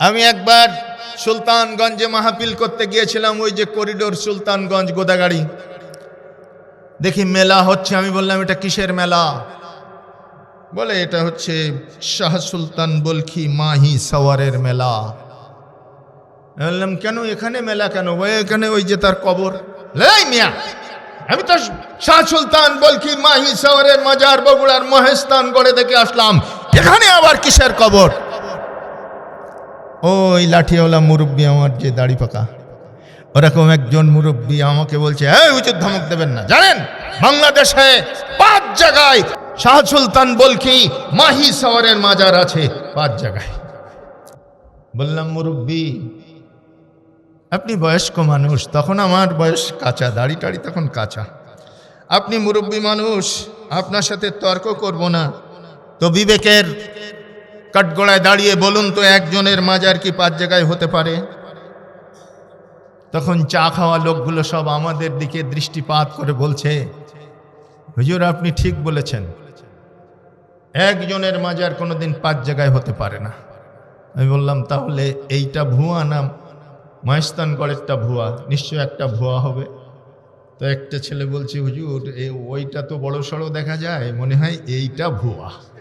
আমি একবার সুলতানগঞ্জে মাহফিল করতে গিয়েছিলাম, ওই যে করিডোর সুলতানগঞ্জ গোদাগাড়ি। দেখি মেলা হচ্ছে, আমি বললাম, এটা কিসের মেলা? বলে, এটা হচ্ছে শাহ সুলতান বলখি মাহি সওয়ারের মেলা। বললাম, কেন এখানে মেলা কেন? ওই এখানে ওই যে তার কবর। মিয়া, আমি তো শাহ সুলতান বলখি মাহি সওয়ারের মাজার বগুড়ার মহেস্তান গড়ে দেখে আসলাম। এখানে আবার কিসের কবর? ওই লাঠিওয়ালা মুরব্বী আমার যে দাড়ি পাকা, ওরকম একজন মুরব্বী আমাকে বলছে, এই উচিত ধমক দেবেন না। জানেন, বাংলাদেশে পাঁচ জায়গায় শাহ সুলতান বলকি মাহি সাওয়ারের মাজার আছে পাঁচ জায়গায়। বললাম, মুরব্বী, আপনি বয়স্ক মানুষ, তখন আমার বয়স কাঁচা, দাড়ি টাড়ি তখন কাঁচা। আপনি মুরব্বী মানুষ, আপনার সাথে তর্ক করব না। তো বিবেকের কাঠগোড়ায় দাঁড়িয়ে বলুন তো, একজনের মাজার কি পাঁচ জায়গায় হতে পারে? তখন চা খাওয়া লোকগুলো সব আমাদের দিকে দৃষ্টিপাত করে বলছে, হুজুর, আপনি ঠিক বলেছেন। একজনের মাজার কোনোদিন পাঁচ জায়গায় হতে পারে না। আমি বললাম, তাহলে এইটা ভুয়া না? মহেস্তানগড়েরটা ভুয়া। নিশ্চয় একটা ভুয়া হবে। তো একটা ছেলে বলছে, হুজুর এই ওইটা তো বড় সড়ো দেখা যায়। মনে হয় এইটা ভুয়া।